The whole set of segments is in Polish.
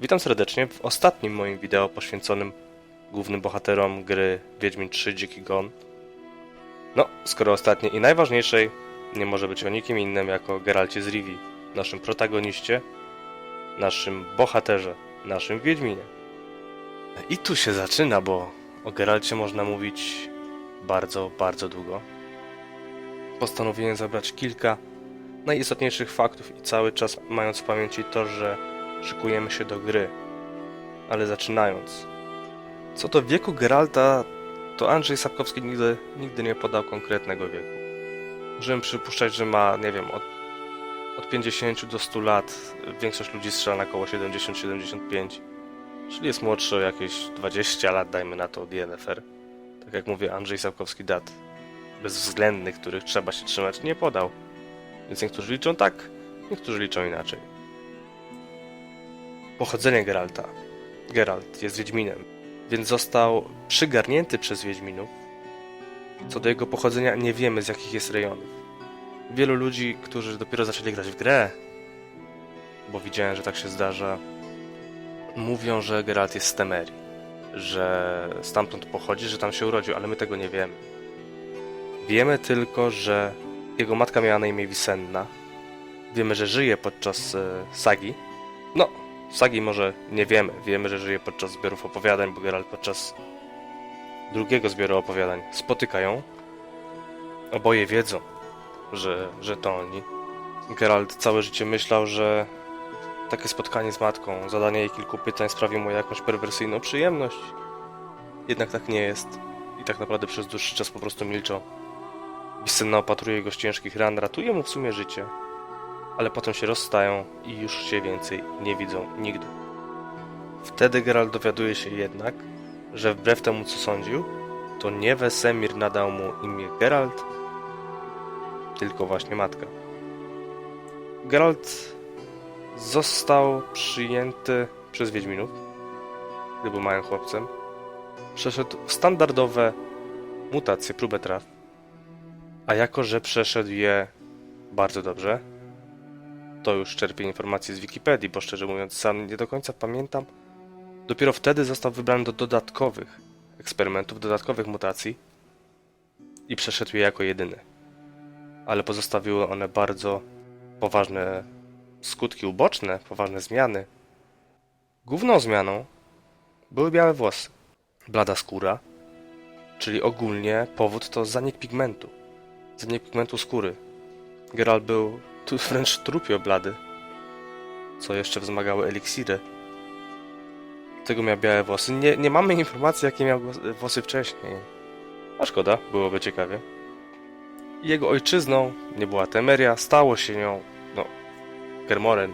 Witam serdecznie w ostatnim moim wideo poświęconym głównym bohaterom gry Wiedźmin 3 Dziki Gon. No, skoro ostatniej i najważniejszej, nie może być o nikim innym jako Geralcie z Rivii, naszym protagoniście, naszym bohaterze, naszym Wiedźminie. I tu się zaczyna, bo o Geralcie można mówić bardzo, bardzo długo. Postanowiłem zabrać kilka najistotniejszych faktów i cały czas mając w pamięci to, że szykujemy się do gry. Ale zaczynając. Co do wieku Geralta, to Andrzej Sapkowski nigdy, nigdy nie podał konkretnego wieku. Możemy przypuszczać, że ma, nie wiem, od, od 50 do 100 lat. Większość ludzi strzela na około 70-75. Czyli jest młodszy o jakieś 20 lat, dajmy na to, od Yennefer. Tak jak mówię, Andrzej Sapkowski dat bezwzględnych, których trzeba się trzymać, nie podał. Więc niektórzy liczą tak, niektórzy liczą inaczej. Pochodzenie Geralta. Geralt jest Wiedźminem, więc został przygarnięty przez Wiedźminów. Co do jego pochodzenia nie wiemy z jakich jest rejonów. Wielu ludzi, którzy dopiero zaczęli grać w grę, bo widziałem, że tak się zdarza, mówią, że Geralt jest z Temerii, że stamtąd pochodzi, że tam się urodził, ale my tego nie wiemy. Wiemy tylko, że jego matka miała na imię Wisenna. Wiemy, że żyje podczas e, sagi. No, sagi może nie wiemy. Wiemy, że żyje podczas zbiorów opowiadań, bo Geralt podczas drugiego zbioru opowiadań spotyka ją. Oboje wiedzą, że, że to oni. Geralt całe życie myślał, że takie spotkanie z matką, zadanie jej kilku pytań sprawi mu jakąś perwersyjną przyjemność. Jednak tak nie jest. I tak naprawdę przez dłuższy czas po prostu milczał. Wisenna opatruje go z ciężkich ran, ratuje mu w sumie życie. Ale potem się rozstają i już się więcej nie widzą nigdy. Wtedy Geralt dowiaduje się jednak, że wbrew temu co sądził, to nie Wesemir nadał mu imię Geralt, tylko właśnie matka. Geralt został przyjęty przez Wiedźminów, gdy był małym chłopcem. Przeszedł standardowe mutacje, próbę traw. A jako, że przeszedł je bardzo dobrze, to już czerpię informacje z Wikipedii, bo szczerze mówiąc sam nie do końca pamiętam. Dopiero wtedy został wybrany do dodatkowych eksperymentów, dodatkowych mutacji i przeszedł je jako jedyny. Ale pozostawiły one bardzo poważne skutki uboczne, poważne zmiany. Główną zmianą były białe włosy, blada skóra, czyli ogólnie powód to zanik pigmentu zanik pigmentu skóry. Geralt był tu wręcz trupio blady, co jeszcze wzmagały eliksiry. Tego miał białe włosy. Nie, nie mamy informacji, jakie miał włosy wcześniej. A szkoda, byłoby ciekawie. Jego ojczyzną nie była Temeria, stało się nią, no, Kermoren.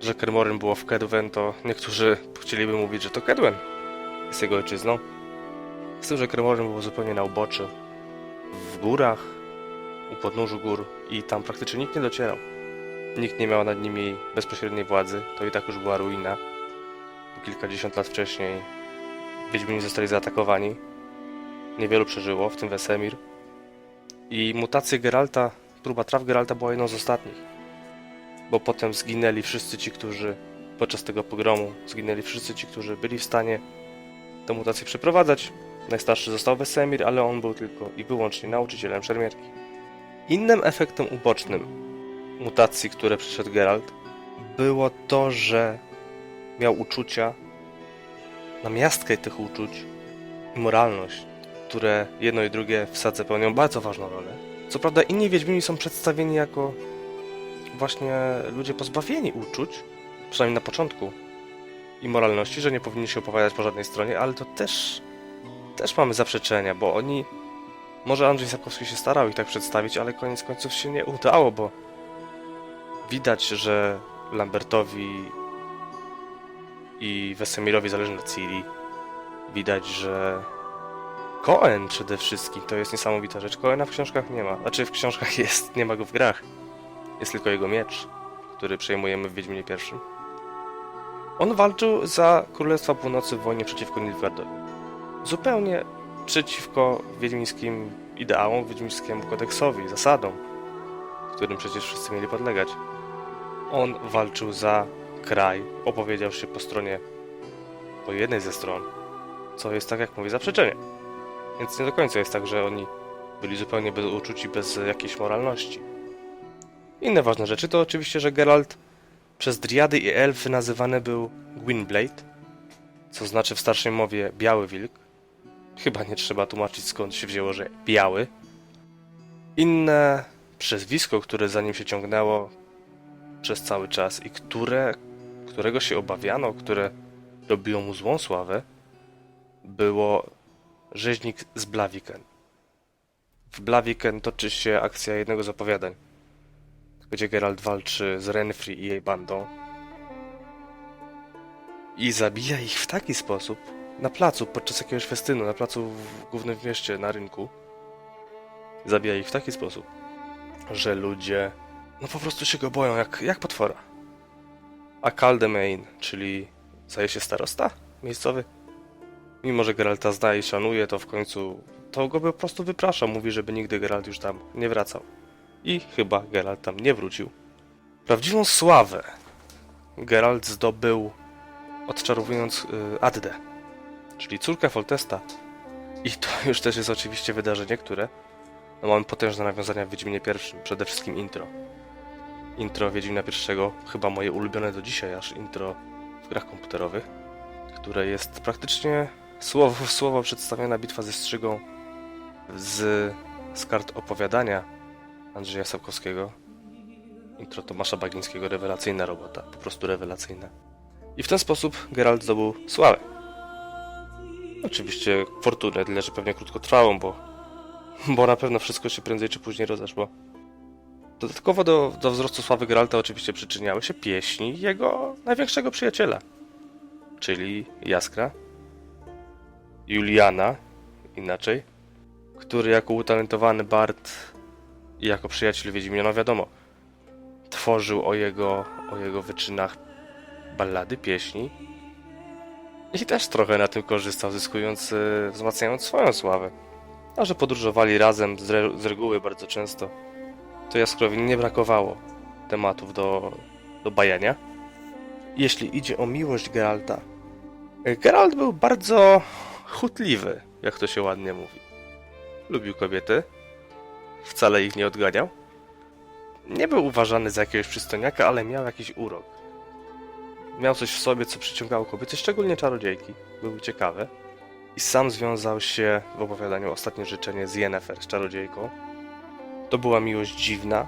Że Kermoren było w Kedwen, to niektórzy chcieliby mówić, że to Kedwen jest jego ojczyzną. Z tym, że Kermoren było zupełnie na uboczu w górach, u podnóżu gór i tam praktycznie nikt nie docierał. Nikt nie miał nad nimi bezpośredniej władzy, to i tak już była ruina. Kilkadziesiąt lat wcześniej Wiedźmini zostali zaatakowani. Niewielu przeżyło, w tym Wesemir. I mutacje Geralta, próba traw Geralta była jedną z ostatnich. Bo potem zginęli wszyscy ci, którzy podczas tego pogromu, zginęli wszyscy ci, którzy byli w stanie tę mutację przeprowadzać. Najstarszy został Wesemir, ale on był tylko i wyłącznie nauczycielem szermierki. Innym efektem ubocznym mutacji, które przeszedł Geralt, było to, że miał uczucia, namiastkę tych uczuć i moralność, które jedno i drugie w sadze pełnią bardzo ważną rolę. Co prawda inni Wiedźmini są przedstawieni jako właśnie ludzie pozbawieni uczuć, przynajmniej na początku, i moralności, że nie powinni się opowiadać po żadnej stronie, ale to też też mamy zaprzeczenia, bo oni. Może Andrzej Sapkowski się starał ich tak przedstawić, ale koniec końców się nie udało, bo widać, że Lambertowi i Wesemirowi zależy na Ciri. Widać, że Cohen przede wszystkim to jest niesamowita rzecz. Coena w książkach nie ma. Znaczy w książkach jest, nie ma go w grach. Jest tylko jego miecz, który przejmujemy w Wiedźminie pierwszym. On walczył za Królestwa Północy w wojnie przeciwko Nilfgaardowi zupełnie przeciwko wiedźmińskim ideałom, wiedźmińskiemu kodeksowi, zasadom, którym przecież wszyscy mieli podlegać. On walczył za kraj opowiedział się po stronie, po jednej ze stron, co jest tak jak mówi zaprzeczenie. Więc nie do końca jest tak, że oni byli zupełnie bez uczuci, bez jakiejś moralności. Inne ważne rzeczy to oczywiście, że Geralt przez Driady i Elfy nazywany był Gwynblade, co znaczy w starszej mowie biały wilk. Chyba nie trzeba tłumaczyć skąd się wzięło, że biały. Inne przezwisko, które za nim się ciągnęło przez cały czas i które, którego się obawiano, które robiło mu złą sławę, było rzeźnik z Blaviken. W Blaviken toczy się akcja jednego z opowiadań, gdzie Geralt walczy z Renfri i jej bandą i zabija ich w taki sposób na placu podczas jakiegoś festynu, na placu w głównym mieście, na rynku. Zabija ich w taki sposób, że ludzie no po prostu się go boją, jak, jak potwora. A Caldemain, czyli zdaje się starosta miejscowy, mimo że Geralta zna i szanuje, to w końcu to go po prostu wyprasza, mówi, żeby nigdy Geralt już tam nie wracał. I chyba Geralt tam nie wrócił. Prawdziwą sławę Geralt zdobył odczarowując y, Addę, czyli córkę Foltesta. I to już też jest oczywiście wydarzenie, które no, mamy potężne nawiązania w Wiedźminie pierwszym, przede wszystkim intro. Intro Wiedźmina pierwszego, chyba moje ulubione do dzisiaj, aż intro w grach komputerowych, które jest praktycznie słowo w słowo przedstawiona bitwa ze Strzygą z, z kart opowiadania Andrzeja Sapkowskiego. Intro Tomasza Bagińskiego, rewelacyjna robota, po prostu rewelacyjna. I w ten sposób Geralt zdobył sławę. Oczywiście fortunę, tyle że pewnie krótkotrwałą, bo, bo na pewno wszystko się prędzej czy później rozeszło. Dodatkowo do, do wzrostu sławy Geralta oczywiście przyczyniały się pieśni jego największego przyjaciela, czyli Jaskra, Juliana, inaczej, który jako utalentowany bard i jako przyjaciel Wiedźmina, wiadomo, tworzył o jego, o jego wyczynach ballady, pieśni i też trochę na tym korzystał, zyskując, e, wzmacniając swoją sławę. A że podróżowali razem z, re, z reguły bardzo często, to Jaskrowi nie brakowało tematów do, do bajania. Jeśli idzie o miłość Geralta, e, Geralt był bardzo chutliwy, jak to się ładnie mówi. Lubił kobiety, wcale ich nie odganiał. Nie był uważany za jakiegoś przystojniaka, ale miał jakiś urok miał coś w sobie, co przyciągało kobiety, szczególnie czarodziejki. Były ciekawe. I sam związał się w opowiadaniu Ostatnie Życzenie z Yennefer, z czarodziejką. To była miłość dziwna,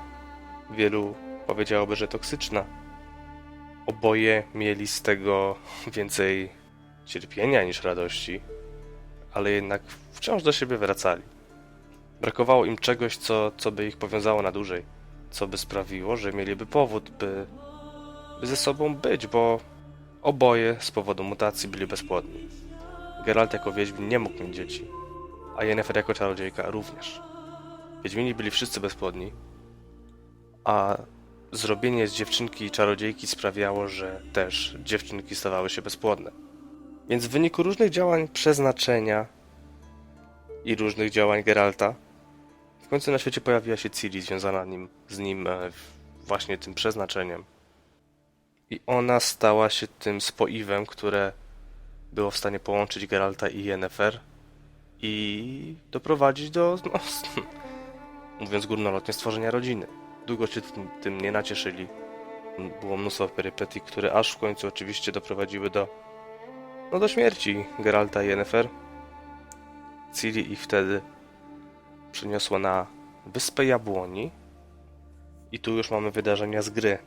wielu powiedziałoby, że toksyczna. Oboje mieli z tego więcej cierpienia niż radości, ale jednak wciąż do siebie wracali. Brakowało im czegoś, co, co by ich powiązało na dłużej, co by sprawiło, że mieliby powód, by ze sobą być, bo oboje z powodu mutacji byli bezpłodni. Geralt jako Wiedźmin nie mógł mieć dzieci, a Yennefer jako czarodziejka również. Wiedźmini byli wszyscy bezpłodni, a zrobienie z dziewczynki czarodziejki sprawiało, że też dziewczynki stawały się bezpłodne. Więc w wyniku różnych działań przeznaczenia i różnych działań Geralta, w końcu na świecie pojawiła się Ciri związana nim, z nim e, właśnie tym przeznaczeniem. I ona stała się tym spoiwem, które było w stanie połączyć Geralta i Yennefer i doprowadzić do, no, mówiąc górnolotnie, stworzenia rodziny. Długo się tym, tym nie nacieszyli. Było mnóstwo perypetii, które aż w końcu oczywiście doprowadziły do no do śmierci Geralta i Yennefer. Ciri ich wtedy przeniosła na Wyspę Jabłoni i tu już mamy wydarzenia z gry,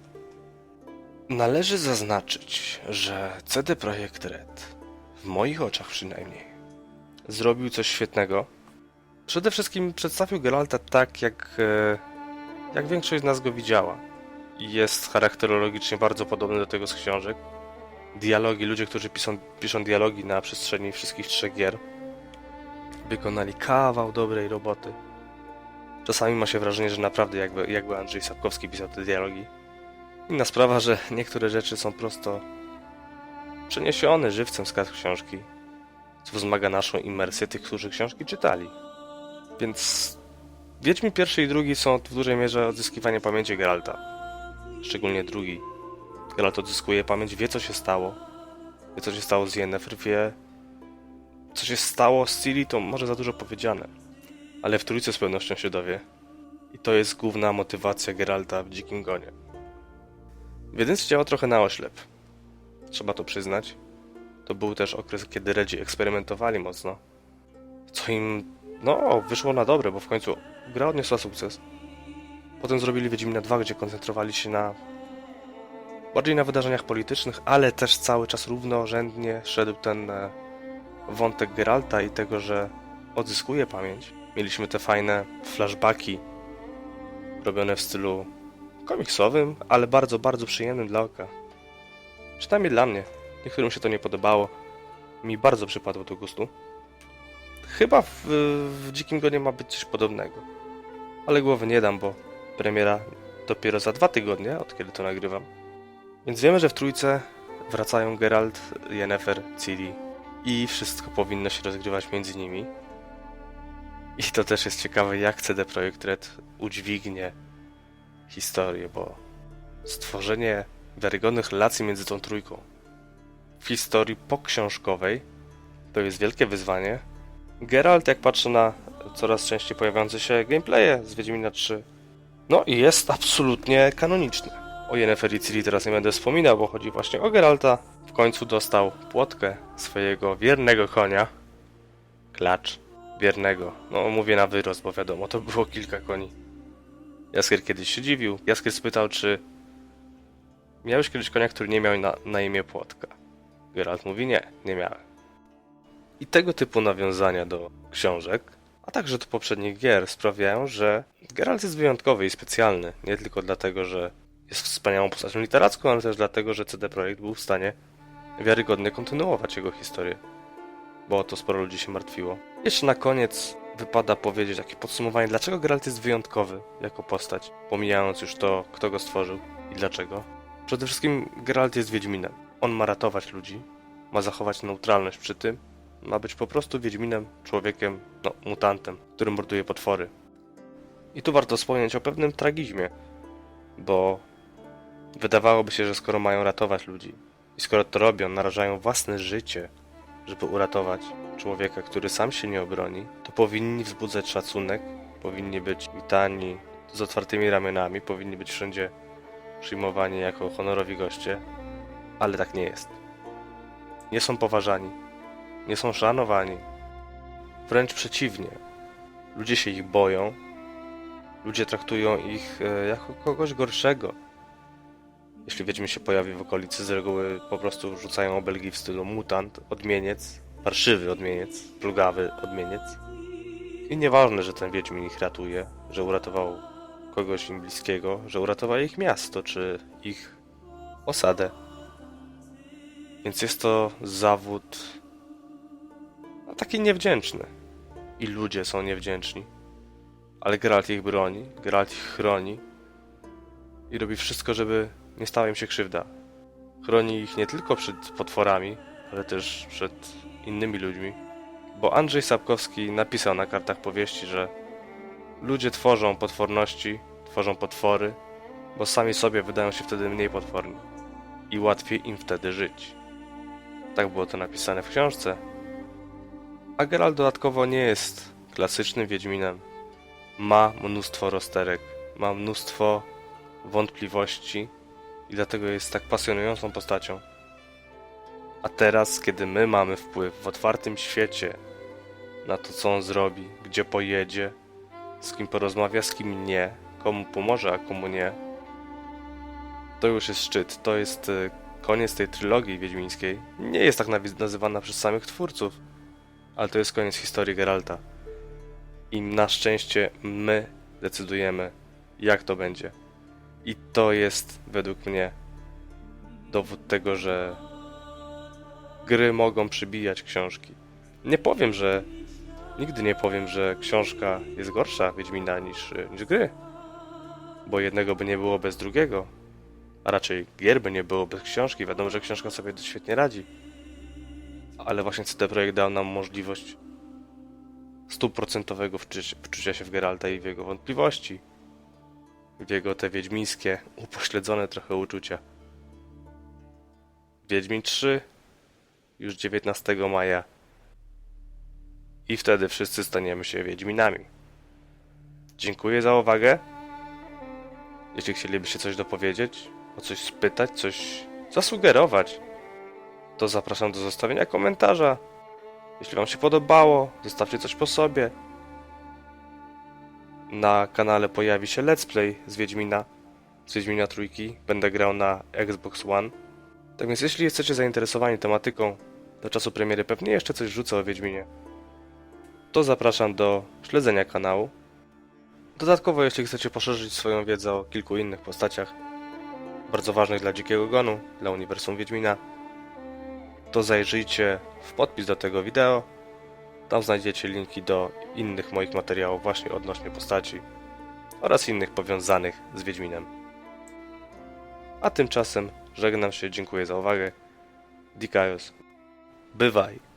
Należy zaznaczyć, że CD Projekt Red, w moich oczach przynajmniej, zrobił coś świetnego. Przede wszystkim przedstawił Geralta tak, jak, e, jak większość z nas go widziała. Jest charakterologicznie bardzo podobny do tego z książek. Dialogi, ludzie, którzy piszą, piszą dialogi na przestrzeni wszystkich trzech gier, wykonali kawał dobrej roboty. Czasami ma się wrażenie, że naprawdę jakby, jakby Andrzej Sapkowski pisał te dialogi. Inna sprawa, że niektóre rzeczy są prosto przeniesione żywcem z kart książki, co wzmaga naszą imersję tych, którzy książki czytali. Więc Wiedźmi pierwszy i drugi są w dużej mierze odzyskiwanie pamięci Geralta. Szczególnie drugi. Geralt odzyskuje pamięć, wie co się stało. Wie co się stało z Yennefer, wie co się stało z Ciri, to może za dużo powiedziane. Ale w trójce z pewnością się dowie. I to jest główna motywacja Geralta w Dzikim Gonie. W jedynce działa trochę na oślep. Trzeba to przyznać. To był też okres, kiedy Redzi eksperymentowali mocno. Co im, no, wyszło na dobre, bo w końcu gra odniosła sukces. Potem zrobili Wiedźmina 2, gdzie koncentrowali się na bardziej na wydarzeniach politycznych, ale też cały czas równorzędnie szedł ten e, wątek Geralta i tego, że odzyskuje pamięć. Mieliśmy te fajne flashbacki robione w stylu komiksowym, ale bardzo, bardzo przyjemnym dla oka. Przynajmniej dla mnie. Niektórym się to nie podobało. Mi bardzo przypadło do gustu. Chyba w, w Dzikim Gonie ma być coś podobnego. Ale głowy nie dam, bo premiera dopiero za dwa tygodnie, od kiedy to nagrywam. Więc wiemy, że w trójce wracają Geralt, Yennefer, Ciri i wszystko powinno się rozgrywać między nimi. I to też jest ciekawe, jak CD Projekt Red udźwignie historię, bo stworzenie wiarygodnych relacji między tą trójką w historii poksiążkowej to jest wielkie wyzwanie. Geralt, jak patrzę na coraz częściej pojawiające się gameplaye z Wiedźmina 3, no i jest absolutnie kanoniczny. O Yennefer i Ciri teraz nie będę wspominał, bo chodzi właśnie o Geralta. W końcu dostał płotkę swojego wiernego konia. Klacz. Wiernego. No mówię na wyrost, bo wiadomo, to było kilka koni. Jaskier kiedyś się dziwił. Jaskier spytał, czy miałeś kiedyś konia, który nie miał na, na imię płotka. Geralt mówi, nie, nie miałem. I tego typu nawiązania do książek, a także do poprzednich gier sprawiają, że Geralt jest wyjątkowy i specjalny. Nie tylko dlatego, że jest wspaniałą postacią literacką, ale też dlatego, że CD Projekt był w stanie wiarygodnie kontynuować jego historię. Bo o to sporo ludzi się martwiło. Jeszcze na koniec wypada powiedzieć takie podsumowanie, dlaczego Geralt jest wyjątkowy jako postać, pomijając już to, kto go stworzył i dlaczego. Przede wszystkim Geralt jest Wiedźminem. On ma ratować ludzi, ma zachować neutralność przy tym, ma być po prostu Wiedźminem, człowiekiem, no, mutantem, który morduje potwory. I tu warto wspomnieć o pewnym tragizmie, bo wydawałoby się, że skoro mają ratować ludzi i skoro to robią, narażają własne życie, żeby uratować człowieka, który sam się nie obroni, to powinni wzbudzać szacunek, powinni być witani z otwartymi ramionami, powinni być wszędzie przyjmowani jako honorowi goście, ale tak nie jest. Nie są poważani, nie są szanowani. Wręcz przeciwnie. Ludzie się ich boją, ludzie traktują ich e, jako kogoś gorszego. Jeśli Wiedźmin się pojawi w okolicy, z reguły po prostu rzucają obelgi w stylu mutant, odmieniec, parszywy odmieniec, plugawy odmieniec. I nieważne, że ten Wiedźmin ich ratuje, że uratował kogoś im bliskiego, że uratował ich miasto, czy ich osadę. Więc jest to zawód no, taki niewdzięczny. I ludzie są niewdzięczni. Ale Geralt ich broni, Geralt ich chroni i robi wszystko, żeby nie stała im się krzywda. Chroni ich nie tylko przed potworami, ale też przed innymi ludźmi. Bo Andrzej Sapkowski napisał na kartach powieści, że ludzie tworzą potworności, tworzą potwory, bo sami sobie wydają się wtedy mniej potworni i łatwiej im wtedy żyć. Tak było to napisane w książce. A Geralt dodatkowo nie jest klasycznym Wiedźminem. Ma mnóstwo rozterek, ma mnóstwo wątpliwości i dlatego jest tak pasjonującą postacią. A teraz, kiedy my mamy wpływ w otwartym świecie na to, co on zrobi, gdzie pojedzie, z kim porozmawia, z kim nie, komu pomoże, a komu nie, to już jest szczyt. To jest e, koniec tej trylogii wiedźmińskiej. Nie jest tak nazywana przez samych twórców, ale to jest koniec historii Geralta. I na szczęście my decydujemy, jak to będzie. I to jest według mnie dowód tego, że gry mogą przybijać książki. Nie powiem, że. Nigdy nie powiem, że książka jest gorsza Wiedźmina niż, niż gry. Bo jednego by nie było bez drugiego. A raczej gier by nie było bez książki. Wiadomo, że książka sobie świetnie radzi. Ale właśnie CD Projekt dał nam możliwość stuprocentowego wczucia się w Geralta i w jego wątpliwości. W jego te wiedźmińskie, upośledzone trochę uczucia. Wiedźmin 3 już 19 maja i wtedy wszyscy staniemy się Wiedźminami. Dziękuję za uwagę. Jeśli chcielibyście coś dopowiedzieć, o coś spytać, coś zasugerować, to zapraszam do zostawienia komentarza. Jeśli Wam się podobało, zostawcie coś po sobie. Na kanale pojawi się Let's Play z Wiedźmina, z Wiedźmina Trójki. Będę grał na Xbox One. Tak więc jeśli jesteście zainteresowani tematyką, do czasu premiery pewnie jeszcze coś rzucę o Wiedźminie, to zapraszam do śledzenia kanału. Dodatkowo, jeśli chcecie poszerzyć swoją wiedzę o kilku innych postaciach, bardzo ważnych dla Dzikiego Gonu, dla Uniwersum Wiedźmina, to zajrzyjcie w podpis do tego wideo. Tam znajdziecie linki do innych moich materiałów właśnie odnośnie postaci oraz innych powiązanych z Wiedźminem. A tymczasem żegnam się, dziękuję za uwagę. Dikaios. Bywaj.